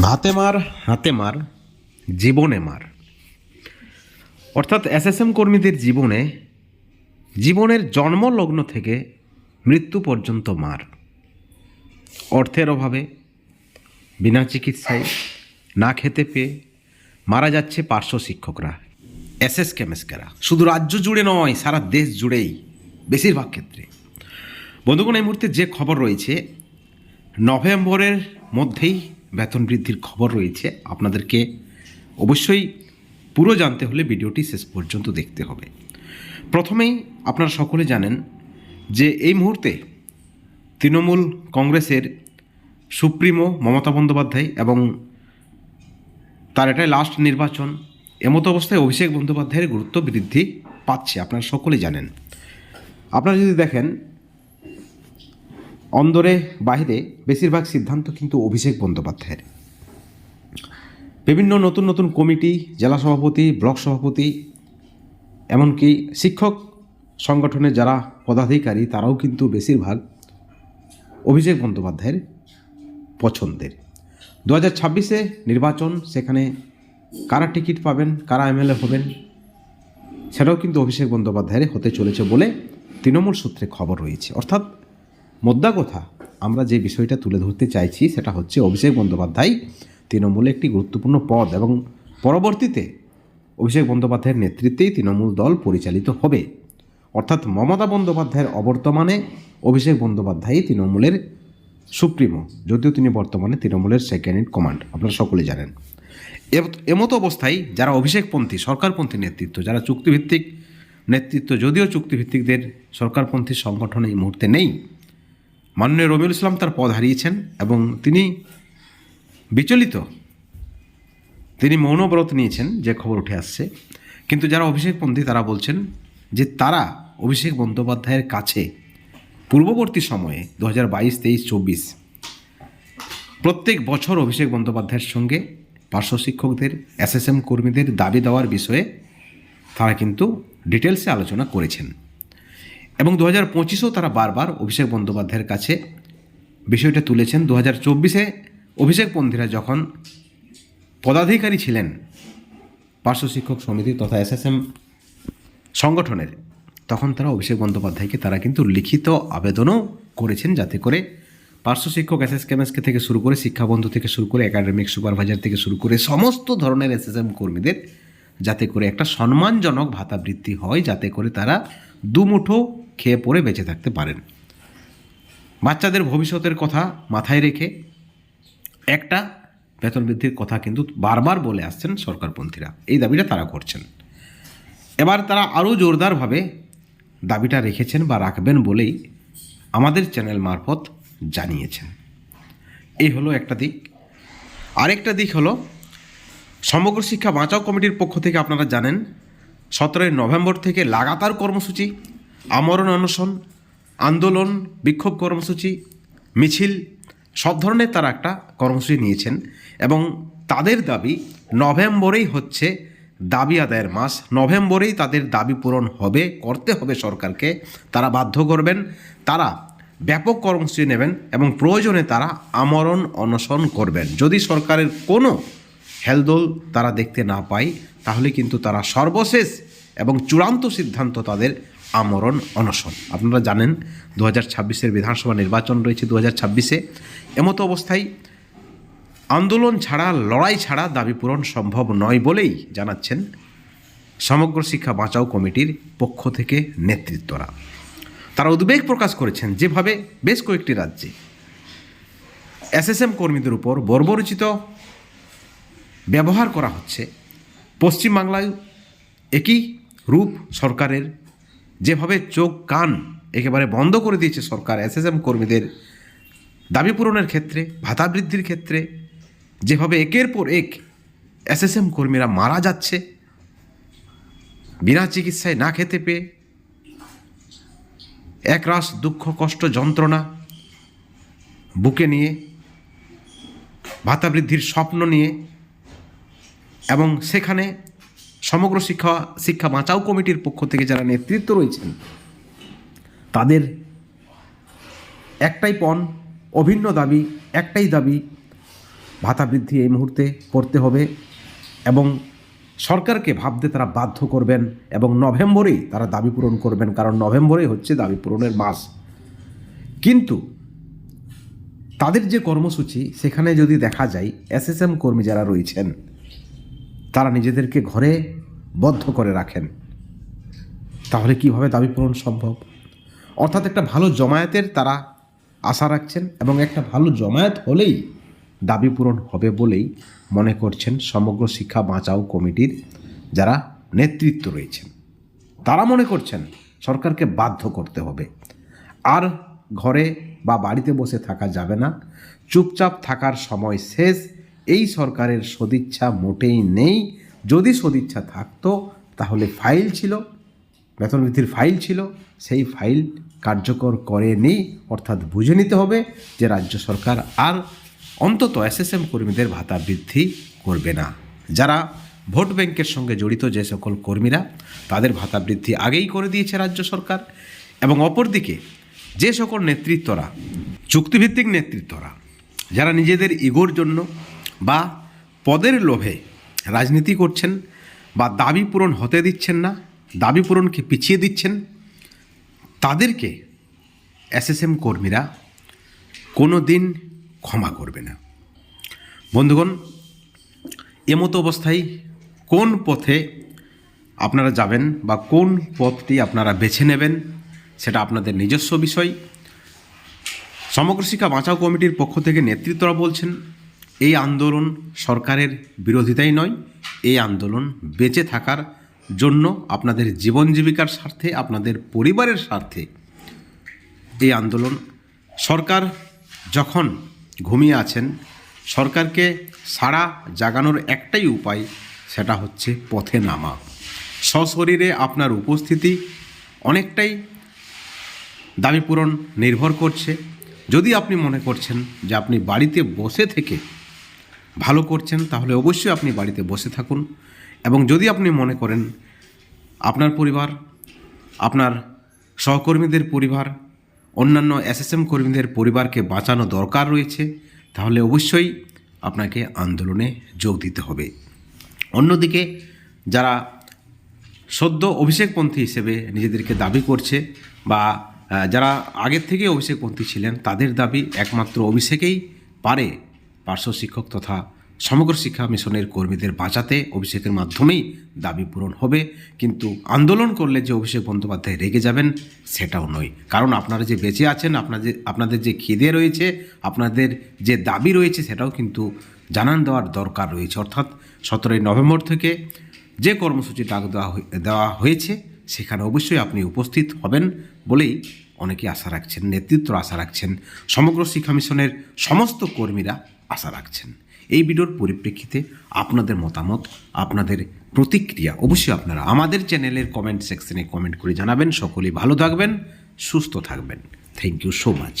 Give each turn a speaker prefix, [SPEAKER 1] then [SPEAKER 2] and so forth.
[SPEAKER 1] ভাতে মার, হাতে মার, জীবনে মার। অর্থাৎ এসএসএম কর্মীদের জীবনে, জীবনের জন্মলগ্ন থেকে মৃত্যু পর্যন্ত মার। অর্থের অভাবে, বিনা চিকিৎসায়, না খেতে পেয়ে মারা যাচ্ছে পার্শ্ব শিক্ষকরা, এসএস কেমেস্কেরা। শুধু রাজ্য জুড়ে নয়, সারা দেশ জুড়েই, বেশিরভাগ ক্ষেত্রে। বন্ধুগণ, এই মুহূর্তে যে খবর রয়েছে, নভেম্বরের মধ্যেই বেতন বৃদ্ধির খবর রয়েছে। আপনাদেরকে অবশ্যই পুরো জানতে হলে ভিডিওটি শেষ পর্যন্ত দেখতে হবে। প্রথমেই আপনারা সকলে জানেন যে এই মুহূর্তে তৃণমূল কংগ্রেসের সুপ্রিমো মমতা বন্দ্যোপাধ্যায় এবং তার এটাই লাস্ট নির্বাচন এমতো অবস্থায় অভিষেক বন্দ্যোপাধ্যায়ের গুরুত্ব বৃদ্ধি পাচ্ছে। আপনারা সকলেই জানেন। আপনারা যদি দেখেন অন্দরে বাইরে বেশিরভাগ সিদ্ধান্ত কিন্তু অভিষেক বন্দ্যোপাধ্যায়ের। বিভিন্ন নতুন নতুন কমিটি, জেলা সভাপতি, ব্লক সভাপতি, এমনকি শিক্ষক সংগঠনের যারা পদাধিকারী, তারাও কিন্তু বেশিরভাগ অভিষেক বন্দ্যোপাধ্যায়ের পছন্দের। দু হাজার ছাব্বিশে নির্বাচন, সেখানে কারা টিকিট পাবেন, কারা এমএলএ হবেন, সেটাও কিন্তু অভিষেক বন্দ্যোপাধ্যায়ের হতে চলেছে বলে তৃণমূল সূত্রে খবর রয়েছে। অর্থাৎ মোদ্দা কথা, আমরা যে বিষয়টা তুলে ধরতে চাইছি সেটা হচ্ছে অভিষেক বন্দ্যোপাধ্যায় তৃণমূলে একটি গুরুত্বপূর্ণ পদ এবং পরবর্তীতে অভিষেক বন্দ্যোপাধ্যায়ের নেতৃত্বেই তৃণমূল দল পরিচালিত হবে। অর্থাৎ মমতা বন্দ্যোপাধ্যায়ের অবর্তমানে অভিষেক বন্দ্যোপাধ্যায়ই তৃণমূলের সুপ্রিমো, যদিও তিনি বর্তমানে তৃণমূলের সেকেন্ড ইন কমান্ড আপনারা সকলে জানেন। এমতো অবস্থায় যারা অভিষেকপন্থী, সরকারপন্থী নেতৃত্ব, যারা চুক্তিভিত্তিক নেতৃত্ব, যদিও চুক্তিভিত্তিকদের সরকারপন্থী সংগঠন এই মুহূর্তে নেই মাননীয় রবিউল ইসলাম তার পদ হারিয়েছেন এবং তিনি বিচলিত। তিনি মৌনব্রত নিয়েছেন, যে খবর উঠে আসছে। কিন্তু যারা অভিষেকপন্থী তারা বলছেন যে তারা অভিষেক বন্দ্যোপাধ্যায়ের কাছে পূর্ববর্তী সময়ে দু হাজার বাইশ, তেইশ, চব্বিশ, প্রত্যেক বছর অভিষেক বন্দ্যোপাধ্যায়ের সঙ্গে পার্শ্ব শিক্ষকদের, এসএসএম কর্মীদের দাবি দেওয়ার বিষয়ে তারা কিন্তু ডিটেলসে আলোচনা করেছেন। এবং দু হাজার পঁচিশেও তারা বারবার অভিষেক বন্দ্যোপাধ্যায়ের কাছে বিষয়টা তুলেছেন। দু হাজার চব্বিশে অভিষেকপন্থীরা যখন পদাধিকারী ছিলেন পার্শ্ব শিক্ষক সমিতি তথা এসএসএম সংগঠনের, তখন তারা অভিষেক বন্দ্যোপাধ্যায়কে তারা কিন্তু লিখিত আবেদনও করেছেন যাতে করে পার্শ্ব শিক্ষক এস এস কেমএসকে থেকে শুরু করে শিক্ষাবন্ধু থেকে শুরু করে একাডেমিক সুপারভাইজার থেকে শুরু করে সমস্ত ধরনের এসএসএম কর্মীদের যাতে করে একটা সম্মানজনক ভাতা বৃদ্ধি হয়, যাতে করে তারা দুমুঠো খেয়ে পড়ে বেঁচে থাকতে পারেন। বাচ্চাদের ভবিষ্যতের কথা মাথায় রেখে একটা বেতন বৃদ্ধির কথা কিন্তু বারবার বলে আসছেন সরকারপন্থীরা। এই দাবিটা তারা করছেন। এবার তারা আরও জোরদারভাবে দাবিটা রেখেছেন বা রাখবেন বলেই আমাদের চ্যানেল মারফত জানিয়েছেন। এই হলো একটা দিক। আরেকটা দিক হলো, সমগ্র শিক্ষা বাঁচাও কমিটির পক্ষ থেকে আপনারা জানেন, সতেরোই নভেম্বর থেকে লাগাতার কর্মসূচি আমরণ অনশন, আন্দোলন, বিক্ষোভ কর্মসূচি, মিছিল, সব ধরনের তারা একটা কর্মসূচি নিয়েছেন এবং তাদের দাবি নভেম্বরেই হচ্ছে দাবি আদায়ের মাস। নভেম্বরেই তাদের দাবি পূরণ হবে, করতে হবে সরকারকে। তারা বাধ্য করবেন, তারা ব্যাপক কর্মসূচি নেবেন এবং প্রয়োজনে তারা আমরণ অনশন করবেন। যদি সরকারের কোনো হেলদোল তারা দেখতে না পায়, তাহলে কিন্তু তারা সর্বশেষ এবং চূড়ান্ত সিদ্ধান্ত তাদের আমরণ অনশন। আপনারা জানেন দু হাজার ছাব্বিশের বিধানসভা নির্বাচন রয়েছে দু হাজার ছাব্বিশে। এমতো অবস্থায় আন্দোলন ছাড়া, লড়াই ছাড়া দাবি পূরণ সম্ভব নয় বলেই জানাচ্ছেন সমগ্র শিক্ষা বাঁচাও কমিটির পক্ষ থেকে নেতৃত্বরা। তারা উদ্বেগ প্রকাশ করেছেন যেভাবে বেশ কয়েকটি রাজ্যে। এসএসএম কর্মীদের উপর বর্বরচিত ব্যবহার করা হচ্ছে। পশ্চিমবাংলায় একই রূপ সরকারের যেভাবে চোখ, কান একেবারে বন্ধ করে দিয়েছে সরকার, এসএসএম কর্মীদের দাবি পূরণের ক্ষেত্রে, ভাতা বৃদ্ধির ক্ষেত্রে, যেভাবে একের পর এক এসএসএম কর্মীরা মারা যাচ্ছে, বিনা চিকিৎসায় না খেতে পেয়ে, একরাশ দুঃখ, কষ্ট, যন্ত্রণা বুকে নিয়ে, ভাতা বৃদ্ধির স্বপ্ন নিয়ে এবং সেখানে সমগ্র শিক্ষা শিক্ষা বাঁচাও কমিটির পক্ষ থেকে যারা নেতৃত্ব রয়েছেন, তাদের একটাই পণ, অভিন্ন দাবি, একটাই দাবি, ভাতা বৃদ্ধি এই মুহূর্তে করতে হবে এবং সরকারকে ভাবতে তারা বাধ্য করবেন এবং নভেম্বরেই তারা দাবি পূরণ করবেন, কারণ নভেম্বরেই হচ্ছে দাবি পূরণের মাস। কিন্তু তাদের যে কর্মসূচি, সেখানে যদি দেখা যায়, এসএসএম কর্মী যারা রয়েছেন তারা নিজেদেরকে ঘরে বদ্ধ করে রাখেন। তাহলে কীভাবে দাবি পূরণ সম্ভব? অর্থাৎ একটা ভালো জমায়েতের তারা আশা রাখছেন এবং একটা ভালো জমায়েত হলেই দাবি পূরণ হবে বলেই মনে করছেন সমগ্র শিক্ষা বাঁচাও কমিটির যারা নেতৃত্ব রয়েছেন। তারা মনে করছেন সরকারকে বাধ্য করতে হবে। আর ঘরে বা বাড়িতে বসে থাকা যাবে না। চুপচাপ থাকার সময় শেষ এই সরকারের সদিচ্ছা মোটেই নেই। যদি সদিচ্ছা থাকতো, তাহলে ফাইল ছিল বেতন বৃদ্ধির ফাইল ছিল, সেই ফাইল কার্যকর করেনি, অর্থাৎ বুঝে নিতে হবে যে রাজ্য সরকার আর অন্তত এসএসএম কর্মীদের ভাতা বৃদ্ধি করবে না। যারা ভোট ব্যাংকের সঙ্গে জড়িত যে সকল কর্মীরা, তাদের ভাতা বৃদ্ধি আগেই করে দিয়েছে রাজ্য সরকার এবং অপরদিকে যে সকল নেতৃত্বরা, চুক্তিভিত্তিক নেতৃত্বরা, যারা নিজেদের ইগোর জন্য বা পদের লোভে রাজনীতি করছেন বা দাবি পূরণ হতে দিচ্ছেন না, দাবি পূরণকে পিছিয়ে দিচ্ছেন, তাদেরকে এসএসএম কর্মীরা কোনো দিন ক্ষমা করবে না। বন্ধুগণ এমতো অবস্থায় কোন পথে আপনারা যাবেন বা কোন পথটি আপনারা বেছে নেবেন সেটা আপনাদের নিজস্ব বিষয়। সমগ্র শিক্ষা বাঁচাও কমিটির পক্ষ থেকে নেতৃত্বরা বলছেন এই আন্দোলন সরকারের বিরোধিতাই নয়, এই আন্দোলন বেঁচে থাকার জন্য আপনাদের জীবন জীবিকার স্বার্থে, আপনাদের পরিবারের স্বার্থে এই আন্দোলন সরকার যখন ঘুমিয়ে আছেন, সরকারকে সাড়া জাগানোর একটাই উপায়, সেটা হচ্ছে পথে নামা। সশরীরে আপনার উপস্থিতি অনেকটাই দাবি পূরণ নির্ভর করছে। যদি আপনি মনে করছেন যে আপনি বাড়িতে বসে থেকে ভালো করছেন, তাহলে অবশ্যই আপনি বাড়িতে বসে থাকুন। এবং যদি আপনি মনে করেন আপনার পরিবার, আপনার সহকর্মীদের পরিবার, অন্যান্য এসএসএম কর্মীদের পরিবারকে বাঁচানো দরকার রয়েছে, তাহলে অবশ্যই আপনাকে আন্দোলনে যোগ দিতে হবে। অন্যদিকে যারা সদ্য অভিষেকপন্থী হিসেবে নিজেদেরকে দাবি করছে বা যারা আগের থেকে অভিষেকপন্থী ছিলেন, তাদের দাবি একমাত্র অভিষেকেই পারে। পার্শ্ব শিক্ষক তথা সমগ্র শিক্ষা মিশনের কর্মীদের বাঁচাতে অভিষেকের মাধ্যমেই দাবি পূরণ হবে। কিন্তু আন্দোলন করলে যে অভিষেক বন্দ্যোপাধ্যায় রেগে যাবেন, সেটাও নয়। কারণ আপনারা যে বেঁচে আছেন, আপনাদের আপনাদের যে খিদে রয়েছে, আপনাদের যে দাবি রয়েছে, সেটাও কিন্তু জানান দেওয়ার দরকার রয়েছে। অর্থাৎ সতেরোই নভেম্বর থেকে যে কর্মসূচি ডাক দেওয়া দেওয়া হয়েছে, সেখানে অবশ্যই আপনি উপস্থিত হবেন বলেই অনেকে আশা রাখছেন নেতৃত্ব আশা রাখছেন। সমগ্র শিক্ষা মিশনের সমস্ত কর্মীরা আশা রাখছেন। এই ভিডিওর পরিপ্রেক্ষিতে আপনাদের মতামত, আপনাদের প্রতিক্রিয়া অবশ্যই আপনারা আমাদের চ্যানেলের কমেন্ট সেকশনে কমেন্ট করে জানাবেন। সকলেই ভালো থাকবেন, সুস্থ থাকবেন। Thank you so much